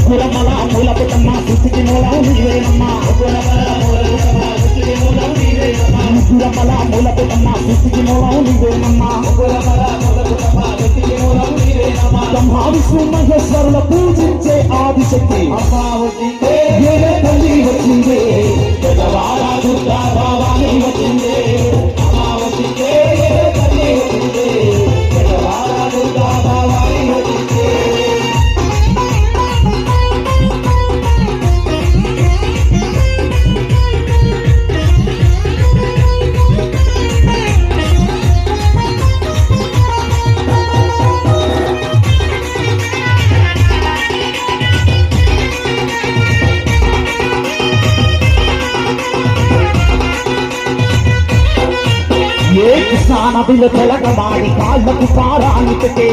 ముగ్గురమ్మల మూల పుట్టమ్మ సృష్టికి మూల నీవేనమ్మ ముగ్గురమ్మల మూల పుట్టమ్మ సృష్టికి మూల నీవేనమ్మ బ్రహ్మ విష్ణు మహేశ్వరుల పూజించే ఆదిశక్తి వేరే తల్లి వచ్చింది? పెద్దవాడ దుర్గా భావాన్ని వచ్చింది. ఏ కృష్ణా నదిలో తెలగమాడి కాళ్ళకు పారాని పెట్టే